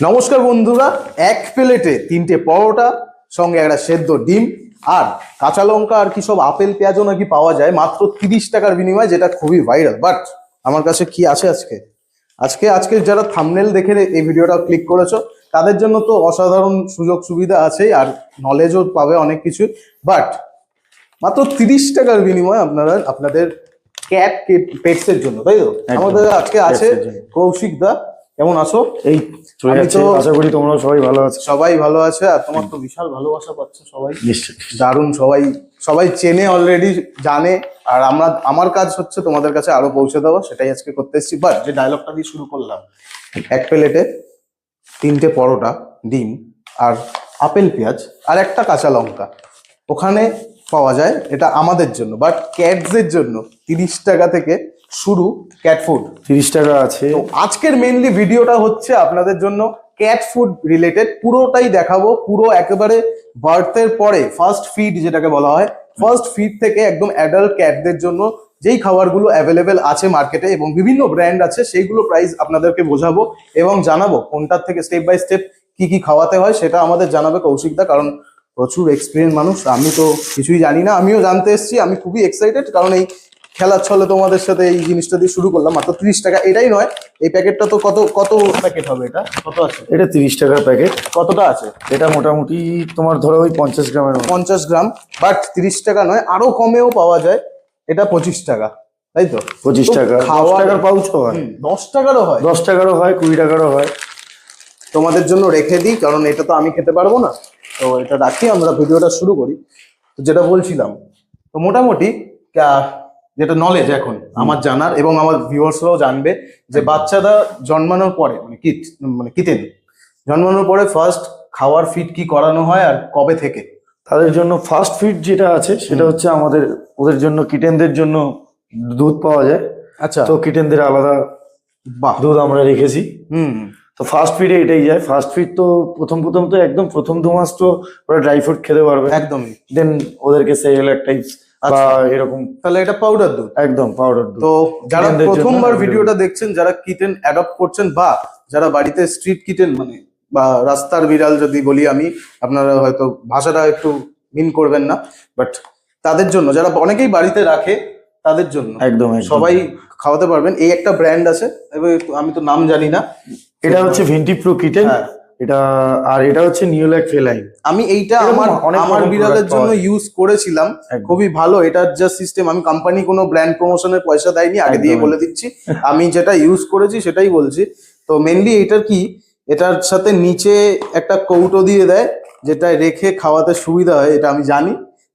নমস্কার বন্ধুরা এক প্লেটে তিনটে পরোটা সঙ্গে একটা সেদ্ধ ডিম আর কাঁচা লঙ্কা আর কি সব আপেল পেঁয়াজও নাকি পাওয়া যায় মাত্র তিরিশ টাকার বিনিময়ে যেটা খুবই ভাইরাল বাট আমার কাছে কি আছে আজকে? আজকে আজকে যারা থামনেল দেখে এই ভিডিওটা ক্লিক করেছ তাদের জন্য তো অসাধারণ সুযোগ সুবিধা আছেই আর নলেজও পাবে অনেক কিছু। বাট মাত্র তিরিশ টাকার বিনিময়ে আপনারা আপনাদের ক্যাট পেটসের জন্য তাই তো। আমাদের আজকে আছে কৌশিক দা কেমন আছো? এই চলে যাচ্ছে। আশা করি তোমরাও সবাই ভালো আছো। সবাই ভালো আছে আর তোমার তো বিশাল ভালোবাসা পাচ্ছ সবাই। নিশ্চয়ই দারুণ সবাই সবাই চেনে অলরেডি জানে আর আমরা আমার কাজ হচ্ছে তোমাদের কাছে আরও পৌঁছে দেওয়া সেটাই আজকে করতে এসেছি। বাট যে ডায়লগটা দিয়ে শুরু করলাম এক প্লেটে তিনটে পরোটা ডিম আর আপেল পেঁয়াজ আর একটা কাঁচা লঙ্কা। ওখানে পাওয়া যায় এটা আমাদের জন্য বাট ক্যাটসের জন্য তিরিশ টাকা থেকে শুরু ক্যাট ফুড তিরিশ টাকা আছে। তো আজকের মেনলি ভিডিওটা হচ্ছে আপনাদের জন্য ক্যাট ফুড রিলেটেড পুরোটাই দেখাবো পুরো একেবারে বার্থের পরে ফার্স্ট ফিড যেটাকে বলা হয় ফার্স্ট ফিড থেকে একদম অ্যাডাল্ট ক্যাটদের জন্য যেই খাবারগুলো অ্যাভেলেবেল আছে মার্কেটে এবং বিভিন্ন ব্র্যান্ড আছে সেইগুলো প্রাইস আপনাদেরকে বোঝাবো এবং জানাব কোনটার থেকে স্টেপ বাই স্টেপ কি কি খাওয়াতে হয় সেটা আমাদের জানাবে কৌশিকদা কারণ প্রচুর এক্সপিরিয়েন্স মানুষ আমি তো কিছুই জানি না আমিও জানতে এসেছি আমি খুবই এক্সাইটেড কারণ এই খেলার ছলে তোমাদের সাথে এই জিনিসটা দিয়ে শুরু করলাম মাত্র তিরিশ টাকা। এটাই নয় এই প্যাকেটটা তো কত কত প্যাকেট হবে এটা? কত আছে? এটা তিরিশ টাকার প্যাকেট। কতটা আছে? এটা মোটামুটি তোমার ধরো ওই পঞ্চাশ গ্রামের পঞ্চাশ গ্রাম বাট তিরিশ টাকা নয় আরও কমেও পাওয়া যায়। এটা পঁচিশ টাকা তাই তো? পঁচিশ টাকা দশ খাওয়ার- টাকার পাউচও হয়। দশ টাকারও হয়। দশ টাকারও হয় কুড়ি টাকারও হয়। তোমাদের জন্য রেখে দিই কারণ এটা তো আমি খেতে পারব না। তো এটা রাখি আমরা ভিডিওটা শুরু করি। তো যেটা বলছিলাম তো মোটামুটি যেটা নলেজ এখন আমার জানার এবং আমার ভিউয়ার্সরাও জানবে যে বাচ্চারা জন্মানোর পরে মানে কিট মানে কিতেন জন্মানোর পরে ফার্স্ট খাওয়ার ফিট কি করানো হয় আর কবে থেকে? তাদের জন্য ফার্স্ট ফিড যেটা আছে সেটা হচ্ছে আমাদের ওদের জন্য কিটেনদের জন্য দুধ পাওয়া যায়। আচ্ছা। তো কিটেনদের আলাদা দুধ আমরা রেখেছি। হুম। তো ফার্স্ট ফিডে এটাই যায়। ফার্স্ট ফিড তো প্রথম প্রথম তো একদম প্রথম দু মাস তো ওরা ড্রাই ফ্রুট খেতে পারবে। একদমই। দেন ওদেরকে সেরেলাক টাইপস বা আচ্ছা। এরকম তাহলে এটা পাউডার দুধ। একদম পাউডার দুধ। তো যারা প্রথমবার ভিডিওটা দেখছেন যারা কিটেন অ্যাডপ্ট করছেন বা যারা বাড়িতে স্ট্রিট কিটেন মানে বা রাস্তার বিড়াল যদি বলি আমি আপনারা হয়তো ভাষাটা একটু মিন করবেন না বাট তাদের জন্য যারা অনেকেই বাড়িতে রাখে তাদের জন্য। একদম। সবাই খাওয়াতে পারবেন। এই একটা ব্র্যান্ড আছে আমি তো নাম জানি না। এটা হচ্ছে ভেন্টি প্রো কিটেন হ্যাঁ। এটা আর এটা হচ্ছে নিউল্যাক ফেলাইন আমি এইটা আমার অনেক আমার বিড়ালের জন্য ইউজ করেছিলাম। খুবই ভালো। এটার যা সিস্টেম আমি কোম্পানি কোনো ব্র্যান্ড প্রমোশনের পয়সা দেয়নি আগে দিয়ে বলে দিচ্ছি। আমি যেটা ইউজ করেছি সেটাই বলছি। তো মেনলি এটার কি এটার সাথে নিচে একটা কৌটো দিয়ে দেয় যেটা রেখে খাওয়াতে সুবিধা হয় এটা আমি জানি।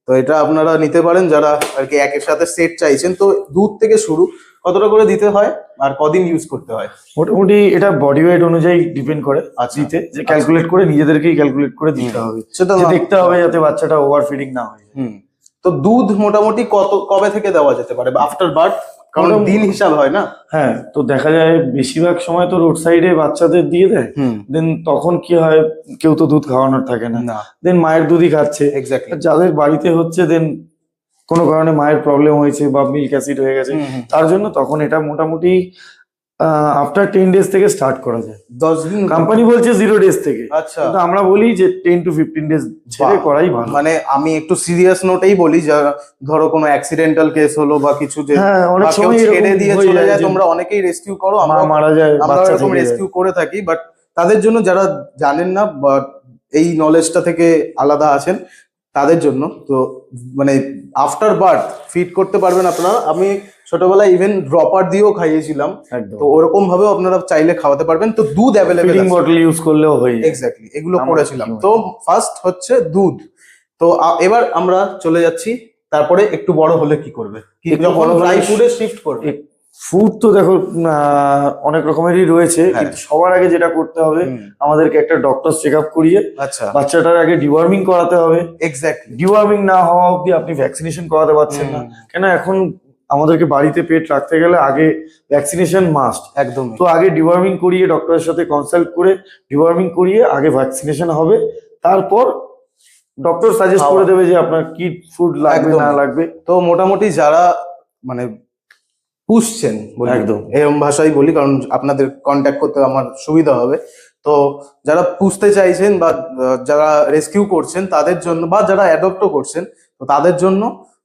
তো এটা আপনারা নিতে পারেন যারা আর কি একের সাথে সেট চাইছেন। তো দুধ থেকে শুরু। কতটা করে দিতে হয় আর কদিন ইউজ করতে হয়? মোটামুটি এটা বডি ওয়েট অনুযায়ী ডিপেন্ড করে আচ্ছা। দিতে। যে ক্যালকুলেট করে নিজেদেরকেই ক্যালকুলেট করে দিতে হবে। সেটা দেখতে হবে যাতে বাচ্চাটা ওভার ফিডিং না হয় হুম। তো দুধ মোটামুটি কত কবে থেকে দেওয়া যেতে পারে? আফটার বার্থ কারণ দিন হিসাব হয় না? হ্যাঁ তো দেখা যায় বেশিরভাগ সময় তো রোড সাইডে বাচ্চাদের দিয়ে দেয়। দেন তখন কি হয় কেউ তো দুধ খাওয়ানোর থাকে না। দেন মায়ের দুধই খাচ্ছে। এক্স্যাক্টলি যাদের বাড়িতে হচ্ছে দেন কোনো কারণে মায়ের প্রবলেম হয়েছে বা মিল্ক অ্যাসিড হয়ে গেছে তার জন্য তখন এটা মোটামুটি আফটার টেন ডেজ থেকে স্টার্ট করা যায়। দশ দিন কোম্পানি বলছে জিরো ডেজ থেকে। আচ্ছা। আমরা বলি যে টেন টু ফিফটিন ডেজ ছেড়ে করাই ভালো। মানে আমি একটু সিরিয়াস নোটেই বলি যা ধরো কোনো অ্যাক্সিডেন্টাল কেস হলো বা কিছু যে হ্যাঁ অনেক সময় ছেড়ে দিয়ে চলে যায় যায় তোমরা অনেকেই রেস্কিউ করো আমরা মারা যায় আমরা এরকম রেস্কিউ করে থাকি বাট তাদের জন্য যারা জানেন না বা এই নলেজটা থেকে আলাদা আছেন তাদের জন্য। তো মানে আফটার বার্থ ফিড করতে পারবেন আপনারা। আমি ছোটবেলায় ইভেন ড্রপার দিয়েও খাইয়েছিলাম। তো ওরকম ভাবেও আপনারা চাইলে খাওয়াতে পারবেন। তো দুধ অ্যাভেলেবেল বটল ইউজ করলেও হয়ে এক্স্যাক্টলি এগুলো করেছিলাম। তো ফার্স্ট হচ্ছে দুধ। তো এবার আমরা চলে যাচ্ছি। তারপরে একটু বড় হলে কি করবে? ড্রাই ফুডে শিফট করবে? ফুড তো দেখো অনেক রকমেরই রয়েছে হ্যাঁ। কিন্তু সবার আগে যেটা করতে হবে আমাদেরকে একটা ডক্টর চেক আপ করিয়ে আচ্ছা। বাচ্চাটার আগে ডিওয়ার্মিং করাতে হবে। এক্স্যাক্টলি ডিওয়ার্মিং না হওয়া অবধি আপনি ভ্যাকসিনেশন করাতে পারছেন না। কেন এখন আমাদেরকে বাড়িতে পেট রাখতে গেলে আগে ভ্যাকসিনেশন মাস্ট একদম। তো আগে ডিওয়ার্মিং করিয়ে ডক্টরের সাথে কনসাল্ট করে ডিওয়ার্মিং করিয়ে আগে ভ্যাকসিনেশন হবে। তারপর ডক্টর সাজেস্ট করে দেবে যে আপনার কি ফুড লাগবে না লাগবে। তো মোটামুটি যারা মানে পুষছেন বলি একদম। এরকম ভাষাই বলি কারণ আপনাদের কন্ট্যাক্ট করতে আমার সুবিধা হবে। তো যারা পুষতে চাইছেন বা যারা রেস্কিউ করছেন তাদের জন্য বা যারা অ্যাডপ্টও করছেন তো তাদের জন্য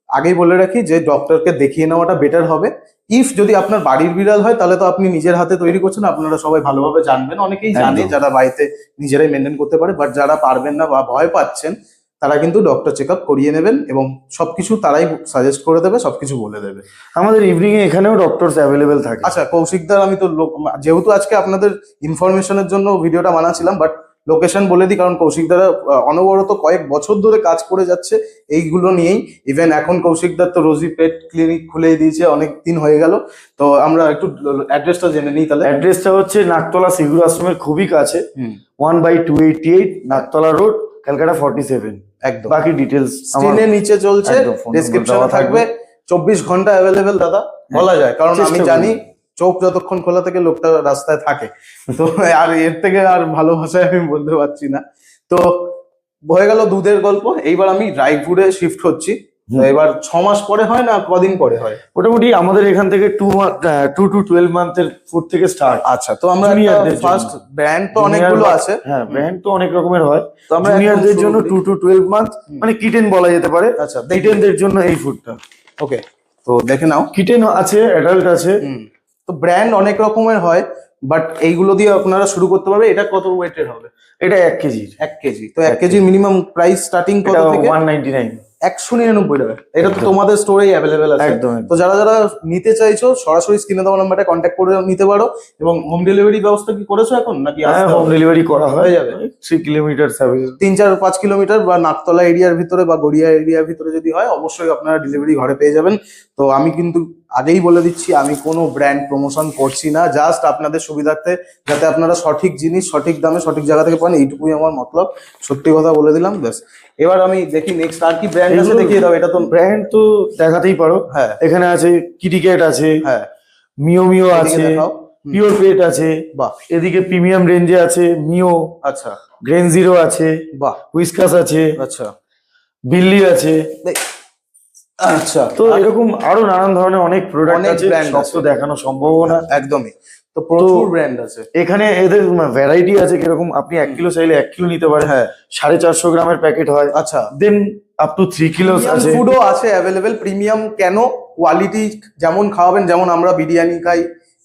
আগেই বলে রাখি যে ডক্টরকে দেখিয়ে নেওয়াটা বেটার হবে। ইফ যদি আপনার বাড়ির বিড়াল হয় তাহলে তো আপনি নিজের হাতে তৈরি করছেন আপনারা সবাই ভালোভাবে জানবেন। অনেকেই জানে যারা বাড়িতে নিজেরাই মেনটেন করতে পারে বাট যারা পারবেন না বা ভয় পাচ্ছেন তারা কিন্তু ডক্টর চেক আপ করিয়ে নেবেন এবং সবকিছু তারাই সাজেস্ট করে দেবে সবকিছু বলে দেবে। আমাদের ইভিনিং এ এখানেও ডক্টরস অ্যাভেলেবেল থাকে। আচ্ছা কৌশিকদার আমি তো যেহেতু আজকে আপনাদের ইনফরমেশনের জন্য ভিডিওটা বানাচ্ছিলাম বাট লোকেশন বলে দিই কারণ কৌশিকদার অনবরত কয়েক বছর ধরে কাজ করে যাচ্ছে এইগুলো নিয়েই। ইভেন এখন কৌশিকদার তো রোজি পেট ক্লিনিক খুলেই দিয়েছে অনেক দিন হয়ে গেল। তো আমরা একটু অ্যাড্রেসটা জেনে নিই তাহলে। অ্যাড্রেসটা হচ্ছে নাকতলা সিগুর আশ্রমের খুবই কাছে। One by two eighty eight Naktala road Calcutta forty seven একদম। বাকি ডিটেইলস স্ক্রিনে নিচে চলছে ডেসক্রিপশনে থাকবে। চব্বিশ ঘণ্টা অ্যাভেলেবেল দাদা বলা যায় কারণ আমি জানি চোখ যতক্ষণ খোলা থেকে লোকটা রাস্তায় থাকে। তো আর এর থেকে আর ভালো ভাষায় আমি বলতে পারছি না। তো হয়ে গেল দুধের গল্প এইবার আমি রায়পুরে শিফট হচ্ছি। এবার ছ মাস পরে হয় না কদিন পরে হয়? মোটামুটি আমাদের এখান থেকে টু টু টু টুয়েলভ মান্থের ফুড থেকে স্টার্ট আচ্ছা তো আমরা ফার্স্ট ব্র্যান্ড তো অনেকগুলো আছে। হ্যাঁ ব্র্যান্ড তো অনেক রকমের হয়। তো আমরা জুনিয়রদের জন্য টু টু টুয়েলভ মান্থ মানে কিটেন বলা যেতে পারে। আচ্ছা কিটেনদের জন্য এই ফুডটা ওকে তো দেখে নাও। কিটেন আছে অ্যাডাল্ট আছে। তো ব্র্যান্ড অনেক রকমের হয় বাট এইগুলো দিয়ে আপনারা শুরু করতে পারবে। এটা কত ওয়েটের হবে? এটা এক কেজি এক কেজি তো এক কেজি মিনিমাম প্রাইস স্টার্টিং কত থেকে? ওয়ান নাইনটি নাইন একশো নিরানব্বই টাকা। এটা তো তোমাদের স্টোরেই অ্যাভেলেবেল আছে। একদম তো যারা যারা নিতে চাইছো সরাসরি স্ক্রিনে দেওয়া নাম্বারটা কন্ট্যাক্ট করে নিতে পারো। এবং হোম ডেলিভারি ব্যবস্থা কি করেছ এখন? নাকি হ্যাঁ হোম ডেলিভারি করা হয়ে। যাবে। থ্রি কিলোমিটার তিন চার পাঁচ কিলোমিটার বা নাকতলা এরিয়ার ভিতরে বা গড়িয়া এরিয়ার ভিতরে যদি হয় অবশ্যই আপনারা ডেলিভারি ঘরে পেয়ে যাবেন। তো আমি কিন্তু আগেই বলে দিচ্ছি আমি কোনো ব্র্যান্ড প্রমোশন করছি না জাস্ট আপনাদের সুবিধার্থে যাতে আপনারা সঠিক জিনিস সঠিক দামে সঠিক জায়গা থেকে পান এইটুকুই আমার মতলব। সত্যি কথা বলে দিলাম ব্যাস। এবার আমি দেখি নেক্সট আর কি ব্র্যান্ড আছে দেখিয়ে দাও এটা তো ব্র্যান্ড তো দেখাতেই পারো। হ্যাঁ। এখানে আছে কিটিক্যাট আছে হ্যাঁ। মিও মিও আছে পিওর পেট আছে বাহ। এদিকে প্রিমিয়াম রেঞ্জে আছে মিও আচ্ছা। গ্রেন জিরো আছে বাহ। হুইস্কাস আছে আচ্ছা। বিল্লি আছে। আচ্ছা তো এরকম আরও নানান ধরনের অনেক প্রোডাক্ট আছে সব তো দেখানো সম্ভব না। একদমই। তো প্রচুর ব্র্যান্ড আছে। এখানে এদের ভ্যারাইটি আছে কীরকম আপনি এক কিলো চাইলে এক কিলো নিতে পারেন। হ্যাঁ। সাড়ে চারশো গ্রামের প্যাকেট হয়। আচ্ছা। Then up to three kilo আছে। ফুডও আছে অ্যাভেলেবেল প্রিমিয়াম কেন? কোয়ালিটি যেমন খাওয়াবেন যেমন আমরা বিরিয়ানি খাই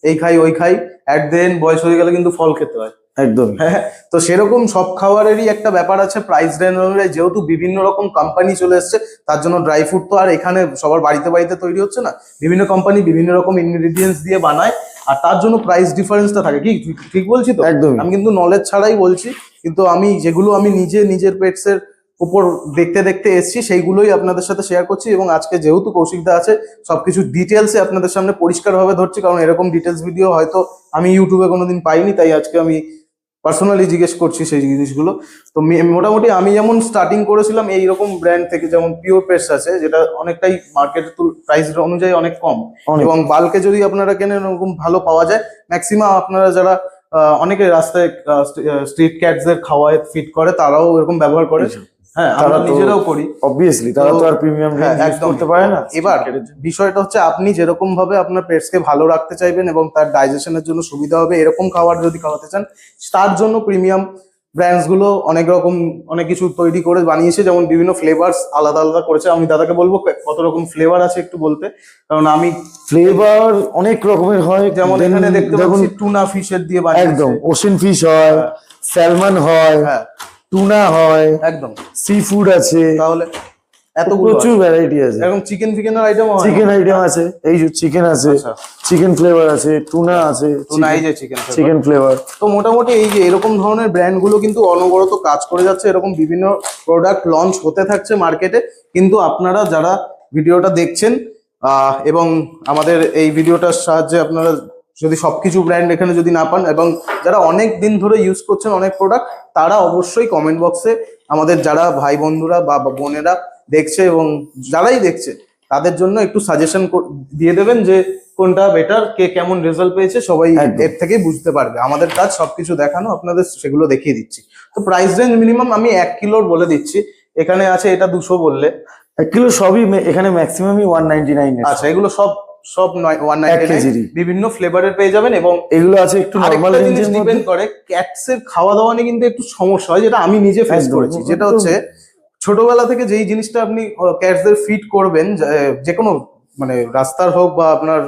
এই খাই ওই খাই অ্যাট দেন বয়স হয়ে গেলে কিন্তু ফল খেতে হয়। একদম। হ্যাঁ তো সেরকম সব খাবারেরই একটা ব্যাপার আছে প্রাইস রেঞ্জ অনুযায়ী। যেহেতু বিভিন্ন রকম কোম্পানি চলে এসছে তার জন্য ড্রাই ফ্রুট তো আর এখানে সবার বাড়িতে বাড়িতে তৈরি হচ্ছে না। বিভিন্ন কোম্পানি বিভিন্ন রকম ইনগ্রিডিয়েন্টস দিয়ে বানায় আর তার জন্য প্রাইস ডিফারেন্সটা থাকে। কি ঠিক- ঠিক বলছি তো? একদমই। আমি কিন্তু নলেজ ছাড়াই বলছি কিন্তু আমি যেগুলো আমি নিজে নিজের পেটস এর উপর দেখতে দেখতে এসেছি সেইগুলোই আপনাদের সাথে শেয়ার করছি এবং আজকে যেহেতু কৌশিকদা আছে সবকিছু ডিটেলসে আপনাদের সামনে পরিষ্কারভাবে ধরছি কারণ এরকম ডিটেলস ভিডিও হয়তো আমি ইউটিউবে কোনোদিন পাইনি তাই আজকে আমি পার্সোনালি জিজ্ঞেস করছি সেই জিনিসগুলো। তো মোটামুটি আমি যেমন স্টার্টিং করেছিলাম এইরকম ব্র্যান্ড থেকে যেমন পিওর পেস্ট আছে যেটা অনেকটাই মার্কেট প্রাইস অনুযায়ী অনেক কম। এবং বাল্কে যদি আপনারা কেনেন ওরকম ভালো পাওয়া যায় ম্যাক্সিমাম আপনারা যারা অনেকে রাস্তায় স্ট্রিট ক্যাটসদের খাওয়ায় ফিট করে তারাও এরকম ব্যবহার করে। হ্যাঁ আমরা নিজেরাও করি। অবভিয়াসলি তারা তো আর প্রিমিয়াম। করতে পারে না। এবার বিষয়টা হচ্ছে আপনি যেরকম ভাবে আপনার পেটসকে ভালো রাখতে চাইবেন এবং তার ডাইজেশনের জন্য সুবিধা হবে এরকম খাবার যদি খাওয়াতে চান তার জন্য প্রিমিয়াম ব্র্যান্ডসগুলো অনেক রকম অনেক কিছু তৈরি করে বানিয়েছে যেমন বিভিন্ন ফ্লেভারস আলাদা আলাদা করেছে। আমি দাদাকে বলব কত রকম ফ্লেভার আছে একটু বলতে কারণ আমি ফ্লেভার অনেক রকমের হয়। যেমন এখানে দেখতে পাচ্ছি টুনা ফিশের দিয়ে বানিয়েছে। একদম ওশেন ফিশ হ্যাঁ। স্যালমন হয় হ্যাঁ। টুনা হয় একদম। সি ফুড আছে তাহলে এতগুলো প্রচুর ভ্যারাইটি আছে। এরকম চিকেন ফিকেনের আইটেম চিকেন আইটেম আছে এই যে চিকেন আছে আচ্ছা। চিকেন ফ্লেভার আছে টুনা আছে টুনা এই যে চিকেন চিকেন ফ্লেভার তো মোটামুটি এই যে এরকম ধরনের ব্র্যান্ডগুলো কিন্তু অনবরত কাজ করে যাচ্ছে এরকম বিভিন্ন প্রোডাক্ট লঞ্চ হতে থাকছে মার্কেটে কিন্তু আপনারা যারা ভিডিওটা দেখছেন এবং আমাদের এই ভিডিওটার সাহায্যে আপনারা যদি সবকিছু ব্র্যান্ড এখানে যদি না পান এবং যারা অনেক দিন ধরে ইউজ করছেন অনেক প্রোডাক্ট তারা অবশ্যই কমেন্ট বক্সে আমাদের যারা ভাই বন্ধুরা বা বোনেরা দেখছে এবং যারাই দেখছে তাদের জন্য একটু সাজেশন দিয়ে দেবেন যে কোনটা বেটার কে কেমন রেজাল্ট পেয়েছে সবাই এর থেকেই বুঝতে পারবে। আমাদের কাজ সবকিছু দেখানো আপনাদের সেগুলো দেখিয়ে দিচ্ছি। তো প্রাইস রেঞ্জ মিনিমাম আমি এক কিলোর বলে দিচ্ছি। এখানে আছে এটা দুশো বললে। এক কিলো সবই এখানে ম্যাক্সিমামই ওয়ান নাইনটি নাইন আচ্ছা এগুলো সব সব বিভিন্ন ফ্লেভারের পেয়ে যাবেন এবং এগুলো আছে একটু নর্মাল জিনিস ডিপেন্ড করে ক্যাটস এর খাওয়া দাওয়া নিয়ে কিন্তু একটু সমস্যা হয় যেটা আমি নিজে ফেস করেছি। যেটা হচ্ছে ছোটবেলা থেকে যেই জিনিসটা আপনি ক্যাটসদের ফিট করবেন যে- কোনো মানে রাস্তার হোক বা আপনার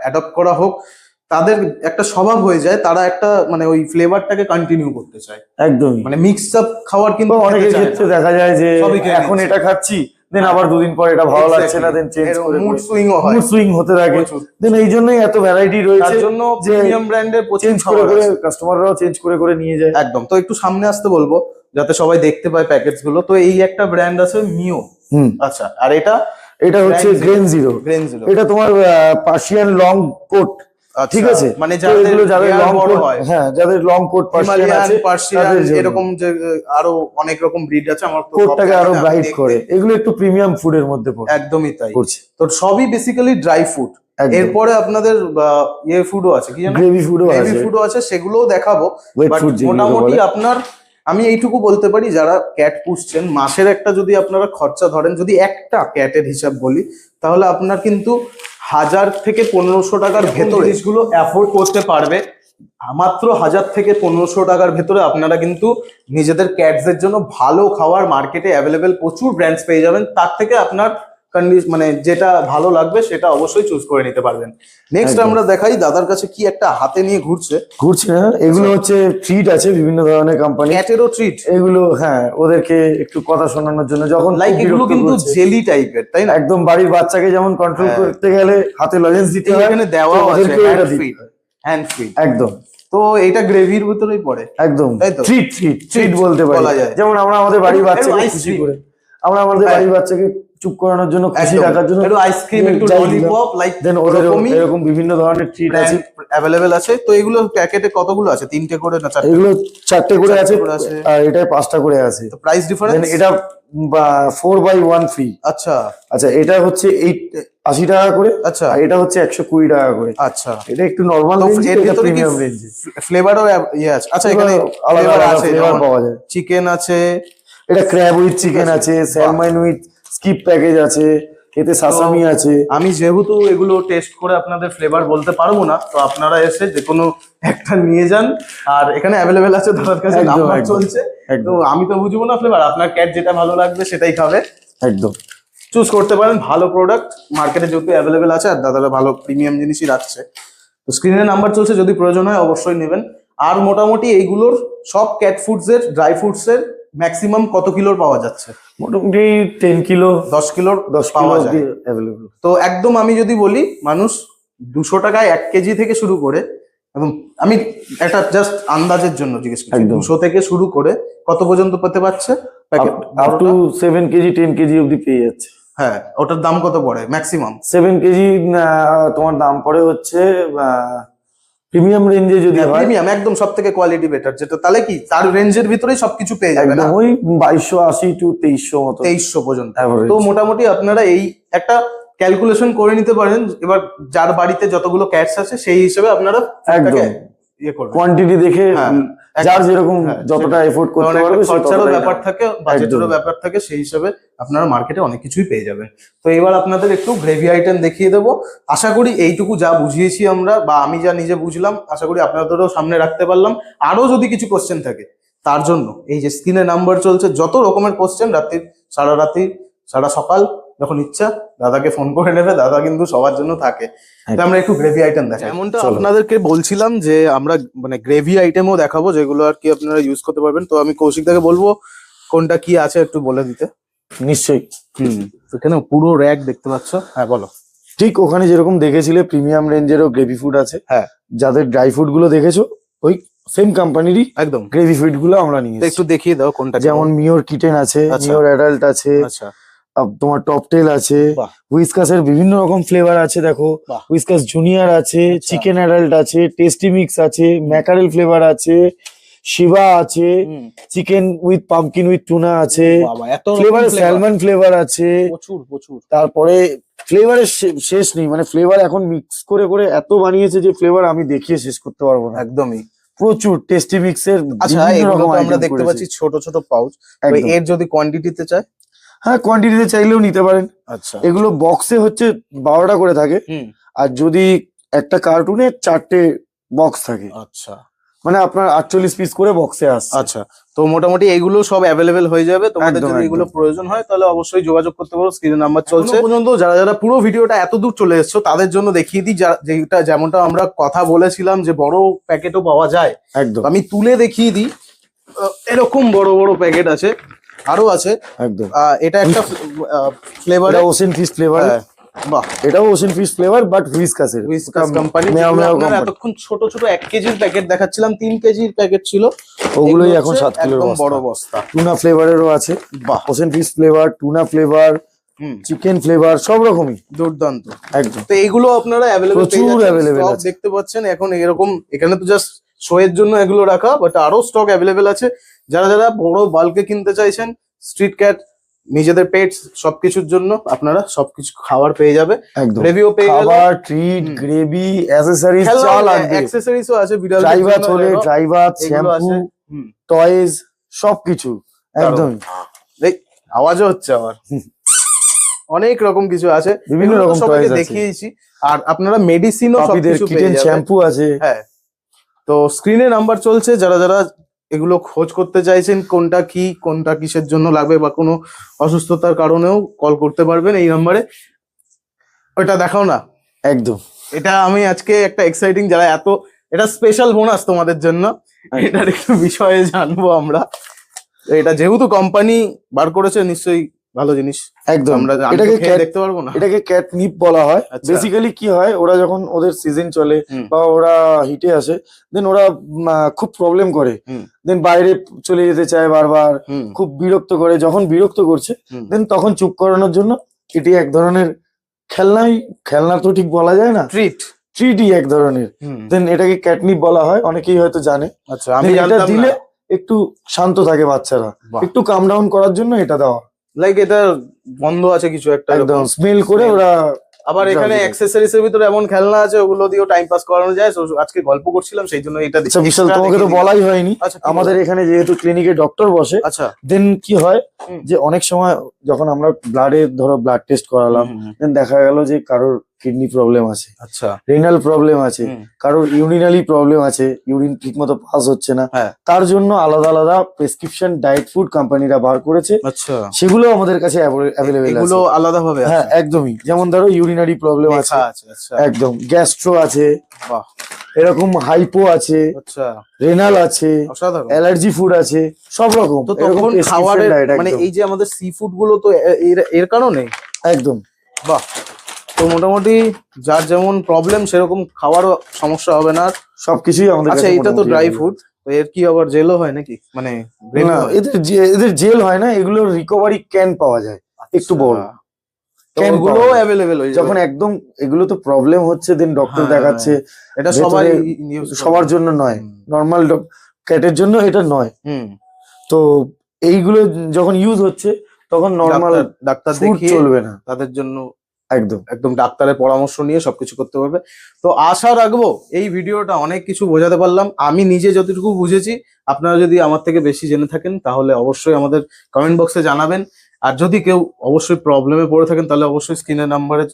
অ্যাডপ্ট করা হোক তাদের একটা স্বভাব হয়ে যায় তারা একটা মানে ওই ফ্লেভারটাকে কন্টিনিউ করতে চায়। একদম মানে মিক্স আপ খাওয়ার কিন্তু অনেকের ক্ষেত্রে দেখা যায় যে এখন এটা খাচ্ছি দেন হ্যাঁ। আবার দুদিন পর এটা ভালো লাগছে না দেন চেঞ্জ করে মুড সুইং হয়। মুড সুইং হতে থাকে। দেন এই জন্যই এত ভ্যারাইটি রয়েছে তার জন্য প্রিমিয়াম ব্র্যান্ডের চেঞ্জ করে করে কাস্টমাররাও চেঞ্জ করে করে নিয়ে যায়। একদম। তো একটু সামনে আসতে বলব যাতে সবাই দেখতে পায় প্যাকেটসগুলো। তো এই একটা ব্র্যান্ড আছে মিও হুম। আচ্ছা আর এটা এটা হচ্ছে গ্রেন জিরো গ্রেন জিরো এটা তোমার পার্সিয়ান লং কোট ঠিক আছে। মানে যাদের এগুলো যাদের লং কোট হয়। হ্যাঁ যাদের লং কোট পার্সিয়ান আছে পার্সিয়ান এরকম যে আরও অনেক রকম ব্রিড আছে আমার কোটটাকে আরও ব্রাইট করে। এগুলো একটু প্রিমিয়াম ফুডের মধ্যে পড়ে। একদমই তাই। তো সবই বেসিক্যালি ড্রাই ফুড এরপরে আপনাদের ইয়ে ফুডও আছে কি জানো গ্রেভি ফুডও হেভি আছে। ফুডও আছে সেগুলোও দেখাবো। মোটামুটি আপনার আমি এইটুকু বলতে পারি যারা ক্যাট পুষছেন মাসের একটা যদি আপনারা খরচা ধরেন যদি একটা ক্যাটের হিসাব বলি তাহলে আপনার কিন্তু হাজার থেকে পনেরোশো টাকার ভেতরে জিনিসগুলো অ্যাফোর্ড করতে পারবে। মাত্র হাজার থেকে পনেরোশো টাকার ভেতরে আপনারা কিন্তু নিজেদের ক্যাটসদের জন্য ভালো খাওয়ার মার্কেটে অ্যাভেলেবেল প্রচুর ব্র্যান্ডস পেয়ে যাবেন। তার থেকে আপনার মানে যেটা ভালো লাগবে সেটা অবশ্যই চুজ করে নিতে পারবেন। নেক্সট আমরা দেখাই দাদার কাছে কি একটা হাতে নিয়ে ঘুরছে। ঘুরছে না এগুলো হচ্ছে ট্রিট আছে বিভিন্ন ধরনের কোম্পানি ক্যাটেরও ট্রিট এগুলো হ্যাঁ ওদেরকে একটু কথা শোনানোর জন্য যখন লাইক এগুলো কিন্তু জেলি টাইপের তাই না? একদম বাড়ির বাচ্চাকে যেমন কন্ট্রোল হ্যাঁ। করতে গেলে হাতে লজেন্স দিতে হয় এখানে দেওয়া আছে হ্যান্ড হয়। হ্যান্ড একদম। তো এটা গ্রেভির ভিতরেই পড়ে। একদম? ট্রিট ট্রিট ট্রিট বলতে বলা পারি। যেমন আমরা আমাদের বাড়ির বাচ্চাকে খুশি করে আমরা আমাদের হ্যাঁ। বাড়ির বাচ্চাকে চুপ করানোর জন্য খুশি রাখার জন্য একটু আইসক্রিম একটু ললিপপ লাইক দেন ওদের এরকম বিভিন্ন ধরনের ট্রিট আছে। অ্যাভেলেবেল আছে। তো এগুলো প্যাকেটে কতগুলো আছে? তিনটে করে না চারটে? এগুলো চারটে করে আছে আর এটাই পাঁচটা করে আছে। তো প্রাইস ডিফারেন্স এটা ফোর বাই ওয়ান ফ্রি আচ্ছা। আচ্ছা এটা হচ্ছে এইট আশি টাকা করে। আচ্ছা। আর এটা হচ্ছে একশো কুড়ি টাকা করে। আচ্ছা। এটা একটু নর্মাল তো রেঞ্জ এর ভিতরে কি প্রিমিয়াম রেঞ্জে ফ্লেভারও ইয়ে আছে। আচ্ছা এখানে আলাদা আলাদা আছে ফ্লেভার পাওয়া যায়। চিকেন আছে। এটা ক্র্যাব উইথ চিকেন আছে। স্যালমন উইথ স্কিপ প্যাকেজ আছে এতে সাসামি আছে। আমি যেহেতু এগুলো টেস্ট করে আপনাদের ফ্লেভার বলতে পারব না তো আপনারা এসে যে কোনো একটা নিয়ে যান। আর এখানে অ্যাভেলেবেল আছে দাদার কাছে নাম্বার চলছে। তো একদম। আমি তো বুঝব না ফ্লেভার আপনার ক্যাট যেটা ভালো লাগবে সেটাই খাবে। একদম। চুজ করতে পারেন ভালো প্রোডাক্ট মার্কেটে যেহেতু অ্যাভেলেবেল আছে আর দাদারা ভালো প্রিমিয়াম জিনিসই রাখছে। তো স্ক্রিনে নাম্বার চলছে যদি প্রয়োজন হয় অবশ্যই নেবেন। আর মোটামুটি এইগুলোর সব ক্যাট ফুডস এর ড্রাই ফ্রুটস এর ম্যাক্সিমাম কত কিলোর পাওয়া যাচ্ছে? মোটামুটি টেন কিলো দশ কিলোর দশ পাওয়া যায়। তো একদম আমি যদি বলি মানুষ দুশো টাকায় এক কেজি থেকে শুরু করে এবং আমি একটা জাস্ট আন্দাজের জন্য জিজ্ঞেস করছি। দুশো থেকে শুরু করে কত পর্যন্ত পেতে পারছে? Packet up to seven kg ten kg অব্দি পেয়ে যাচ্ছে। হ্যাঁ ওটার দাম কত পড়ে? ম্যাক্সিমাম সেভেন কেজি তোমার দাম পড়ে হচ্ছে প্রিমিয়াম রেঞ্জে যদি হয় প্রিমিয়াম একদম সব থেকে কোয়ালিটি বেটার যেটা তাহলে কি? তার রেঞ্জের ভিতরেই সবকিছু পেয়ে যাবে না? ওই বাইশশো আশি টু তেইশশো মতো। তেইশশো পর্যন্ত। তো মোটামুটি আপনারা এই একটা ক্যালকুলেশন করে নিতে পারেন। এবার যার বাড়িতে যতগুলো ক্যাটস আছে সেই হিসেবে আপনারা একদম। ইয়ে কোয়ান্টিটি দেখে হ্যাঁ, যার যেরকম হ্যাঁ, যতটা এফোর্ড কারণ করতে পারবে খরচারও ব্যাপার থাকে বাজেটেরও। ব্যাপার থাকে সেই হিসেবে আপনারা মার্কেটে অনেক কিছুই পেয়ে যাবেন। তো এবার আপনাদের একটু গ্রেভি আইটেম দেখিয়ে দেবো। আশা করি এইটুকু যা বুঝিয়েছি আমরা বা আমি যা নিজে বুঝলাম আশা করি আপনাদেরও সামনে রাখতে পারলাম। আরও যদি কিছু কোশ্চেন থাকে তার জন্য এই যে স্ক্রিনে নাম্বার চলছে যত রকমের কোশ্চেন রাত্রির সারা রাত্রি সারা সকাল যখন ইচ্ছা দাদাকে ফোন করে নেবে দাদা কিন্তু সবার জন্য থাকে। তো আমরা একটু গ্রেভি আইটেম দেখাই। এমনটা আপনাদেরকে বলছিলাম যে আমরা মানে গ্রেভি আইটেমও দেখাবো যেগুলো আর কি আপনারা ইউজ করতে পারবেন। তো আমি কৌশিক দাকে বলব কোনটা কি আছে একটু বলে দিতে। নিশ্চয়ই। হুম। এখানে পুরো র্যাক দেখতে পাচ্ছ। হ্যাঁ বলো। ঠিক ওখানে যেরকম দেখেছিলে প্রিমিয়াম রেঞ্জেরও গ্রেভি ফুড আছে। হ্যাঁ। যাদের ড্রাই ফুডগুলো দেখেছ ওই সেম কোম্পানিরই একদম। গ্রেভি ফুডগুলো আমরা নিয়ে একটু দেখিয়ে দাও কোনটা যেমন মিওর কিটেন আছে আচ্ছা। মিওর অ্যাডাল্ট আছে। আচ্ছা। তোমার টপ টেল আছে। বাহ। হুইসকাসের বিভিন্ন রকম ফ্লেভার আছে দেখো। হুইসকাস জুনিয়র আছে আচ্ছা। চিকেন অ্যাডাল্ট আছে টেস্টি মিক্স আছে ম্যাকারেল ফ্লেভার আছে শিবা আছে chicken with pumpkin with tuna আছে। ফ্লেভারে স্যালমন ফ্লেভার আছে। প্রচুর প্রচুর। তারপরে ফ্লেভারের শেষ নেই। মানে ফ্লেভার এখন মিক্স করে করে এত বানিয়েছে যে ফ্লেভার আমি দেখিয়ে শেষ করতে পারব না। একদমই। প্রচুর টেস্টি মিক্সের আচ্ছা আমরা দেখতে পাচ্ছি ছোট ছোট পাউচ এর যদি কোয়ান্টিটিতে চাই হ্যাঁ কোয়ান্টিটিতে চাইলেও নিতে পারেন। আচ্ছা। এগুলো বক্সে হচ্ছে বারোটা করে থাকে। আর যদি একটা কার্টুনে চারটে বক্স থাকে। আচ্ছা। মানে আপনার আটচল্লিশ পিস করে বক্সে আসছে। আচ্ছা। তো মোটামুটি এগুলো সব অ্যাভেলেবেল হয়ে যাবে। তোমাদের যদি এগুলো প্রয়োজন হয় তাহলে অবশ্যই যোগাযোগ করতে পারো স্ক্রিনের নাম্বার চলছে। পর্যন্ত যারা যারা পুরো ভিডিওটা এত দূর চলে এসছো তাদের জন্য দেখিয়ে দিই যেটা যেমনটা আমরা কথা বলেছিলাম যে বড় প্যাকেটও পাওয়া যায়। একদম। আমি তুলে দেখিয়ে দিই। এরকম বড় বড় প্যাকেট আছে। আরও আছে। একদম। এটা একটা ফ্লেভার এটা ওশিয়ান ফিশ ফ্লেভার বাহ। এটাও ফিশ ফ্লেভার বাট কোম্পানি এতক্ষণ ছোট ছোট কেজির প্যাকেট দেখাচ্ছিলাম কেজির প্যাকেট ছিল। ওগুলোই এখন কিলোর একদম বড় বস্তা। টুনা ফ্লেভারেরও আছে। বাহ। Fish flavour tuna flavour chicken flavour সব রকমই। দুর্দান্ত। একদম। তো এইগুলো আপনারা দেখতে পাচ্ছেন এখন এরকম এখানে তো জাস্ট শো এর জন্য এগুলো রাখা বাট আরও স্টক অ্যাভেলেবেল আছে। যারা যারা বড় বাল্কে কিনতে চাইছেন স্ট্রিট ক্যাট নিজেদের পেটস সবকিছুর জন্য আপনারা সবকিছু খাবার পেয়ে যাবে। একদম। রেভিও পেয়ে গেল খাবার ট্রিট। গ্রেভি অ্যাসেসরিজ যা লাগবে। অ্যাক্সেসরিজও আছে বিড়াল ড্রাইভার হলে ড্রাইভার শ্যাম্পু। টয়েজ সবকিছু। একদম। এই আওয়াজও হচ্ছে আবার অনেক রকম কিছু আছে। বিভিন্ন রকম। দেখিয়েছি। আর আপনারা মেডিসিনও সবকিছু পেয়ে যাবেন। শ্যাম্পু আছে। হ্যাঁ। তো স্ক্রিনে নাম্বার চলছে যারা যারা এগুলো খোঁজ করতে চাইছেন কোনটা কি কোনটা কিসের জন্য লাগবে বা কোনো অসুস্থতার কারণেও কল করতে পারবেন এই নাম্বারে ওটা দেখাও না। একদম। এটা আমি আজকে একটা এক্সাইটিং যারা এত এটা স্পেশাল বোনাস তোমাদের জন্য। এটার একটু বিষয়ে জানব আমরা। এটা যেহেতু কোম্পানি বার করেছে নিশ্চয়ই ভালো জিনিস। একদম। আমরা এটাকে দেখতে পারব না। এটাকে ক্যাটনিপ বলা হয়। আচ্ছা। বেসিক্যালি কি হয় ওরা যখন ওদের সিজন চলে বা ওরা হিটে আসে দেন ওরা খুব প্রবলেম করে। দেন বাইরে চলে যেতে চায় বারবার খুব বিরক্ত করে। যখন বিরক্ত করছে দেন তখন চুপ করানোর জন্য এটি এক ধরনের খেলনাই খেলনা তো ঠিক বলা যায় না। ট্রিট ট্রিটই এক ধরনের। দেন এটাকে ক্যাটনিপ বলা হয় অনেকেই হয়তো জানে। আচ্ছা আমি এটা দিলে একটু শান্ত থাকে বাচ্চারা। একটু কাম ডাউন করার জন্য এটা দেওয়া লাইক এটা বন্ধ আছে কিছু একটা একদম স্মেল করে ওরা আবার এখানে অ্যাকসেসরিজ এর ভিতরে এমন খেলনা আছে ওগুলো দিয়েও টাইম পাস করানো যায় সো আজকে গল্প করছিলাম সেই জন্য এটা আচ্ছা বিশাল তোমাকে তো বলাই হয়নি। আচ্ছা আমাদের এখানে যেহেতু ক্লিনিকে ডক্টর বসে আচ্ছা। দেন কি হয় যে অনেক সময় যখন আমরা ব্লাডে ধরো ব্লাড টেস্ট করালাম। দেন দেখা গেল যে কারোর কিডনি প্রবলেম আছে। আচ্ছা। রেনাল প্রবলেম আছে। কারোর ইউরিনালি প্রবলেম আছে ইউরিন ঠিক মতো পাস হচ্ছে না। হ্যাঁ। তার জন্য আলাদা আলাদা প্রেসক্রিপশন ডায়েট ফুড কোম্পানিরা বার করেছে। আচ্ছা। সেগুলো আমাদের কাছে অ্যাভেলেবেল এগুলো আলাদা ভাবে হ্যাঁ একদমই। যেমন ধরো ইউরিনারি প্রবলেম আছে। আচ্ছা। একদম। গ্যাস্ট্রো আছে। বাহ। এরকম হাইপো আছে। আচ্ছা। রেনাল আছে। অ্যালার্জি ফুড আছে। সব রকম। তো তখন খাবারের মানে এই যে আমাদের সি ফুডগুলো তো এর কারণে? একদম। বাহ। তো মোটামুটি যার যেমন প্রবলেম সেরকম খাওয়ারও সমস্যা হবে না। সবকিছুই আমাদের আচ্ছা এটা তো ড্রাই। ফুড তো এর কি আবার জেলও হয় নাকি? মানে না এদের এদের জেল হয় না এগুলো রিকভারি ক্যান পাওয়া যায়। একটু বড় আচ্ছা। ওগুলো পাওয়া যায়। অ্যাভেলেবেল হয়ে যখন একদম এগুলো তো প্রবলেম হচ্ছে দেন ডক্টর হ্যাঁ, দেখাচ্ছে। এটা সবাই সবার জন্য নয়। নর্মাল ক্যাটের জন্য এটা নয়। হুম। তো এইগুলো যখন ইউজ হচ্ছে তখন নর্মাল ডাক্তার- দেখিয়ে চলবে না। তাদের জন্য একদম। একদম ডাক্তারের পরামর্শ নিয়ে সবকিছু করতে পারবে। তো আশা রাখব এই ভিডিওটা অনেক কিছু বোঝাতে পারলাম। আমি নিজে যতটুকু বুঝেছি, আপনারা যদি আমার থেকে বেশি জেনে থাকেন, তাহলে অবশ্যই আমাদের কমেন্ট বক্সে জানাবেন। আর যদি কেউ অবশ্যই প্রবলেমে পড়ে থাকেন, তাহলে অবশ্যই স্ক্রিনের নাম্বারে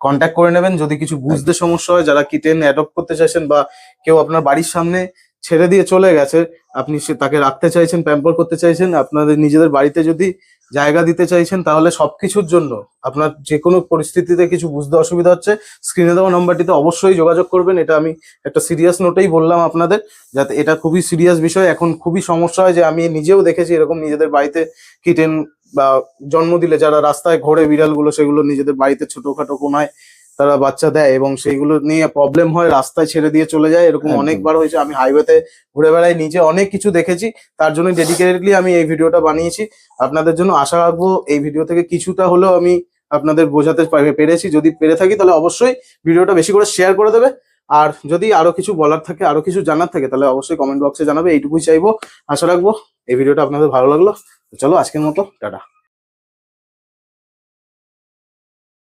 কন্ট্যাক্ট করে নেবেন। যদি কিছু বুঝতে সমস্যা হয়, যারা কিটেন অ্যাডপ্ট করতে চাইছেন বা কেউ আপনার বাড়ির সামনে ছেড়ে দিয়ে চলে গেছে। আপনি সে তাকে রাখতে চাইছেন প্যাম্পার করতে চাইছেন, আপনাদের নিজেদের বাড়িতে যদি জায়গা দিতে চাইছেন, তাহলে সবকিছুর জন্য আপনার যে কোনো পরিস্থিতিতে কিছু বুঝতে অসুবিধা হচ্ছে স্ক্রিনে দেওয়া নাম্বারটিতে অবশ্যই যোগাযোগ করবেন। এটা আমি একটা সিরিয়াস নোটেই বললাম আপনাদের, যাতে এটা খুবই সিরিয়াস বিষয়। এখন খুবই সমস্যা হয় যে আমি নিজেও দেখেছি এরকম নিজেদের বাড়িতে কিটেন বা জন্ম দিলে যারা রাস্তায় ঘোরে বিড়ালগুলো, সেগুলো নিজেদের বাড়িতে ছোটখাটো কোনায় তারা বাচ্চা দেয় এবং সেইগুলো নিয়ে প্রবলেম হয় রাস্তায় ছেড়ে দিয়ে চলে যায়। এরকম অনেকবার হয়েছে। আমি হাইওয়েতে ঘুরে বেড়াই নিজে অনেক কিছু দেখেছি। তার জন্য ডেডিকেটেডলি আমি এই ভিডিওটা বানিয়েছি। আপনাদের জন্য আশা রাখব এই ভিডিও থেকে কিছুটা হলেও আমি আপনাদের বোঝাতে পেরেছি। যদি পেরে থাকি তাহলে অবশ্যই ভিডিওটা বেশি করে শেয়ার করে দেবে। আর যদি আরও কিছু বলার থাকে আরও কিছু জানার থাকে তাহলে অবশ্যই কমেন্ট বক্সে জানাবে। এইটুকুই চাইব। আশা রাখব এই ভিডিওটা আপনাদের ভালো লাগল। চলো আজকের মতো টাটা।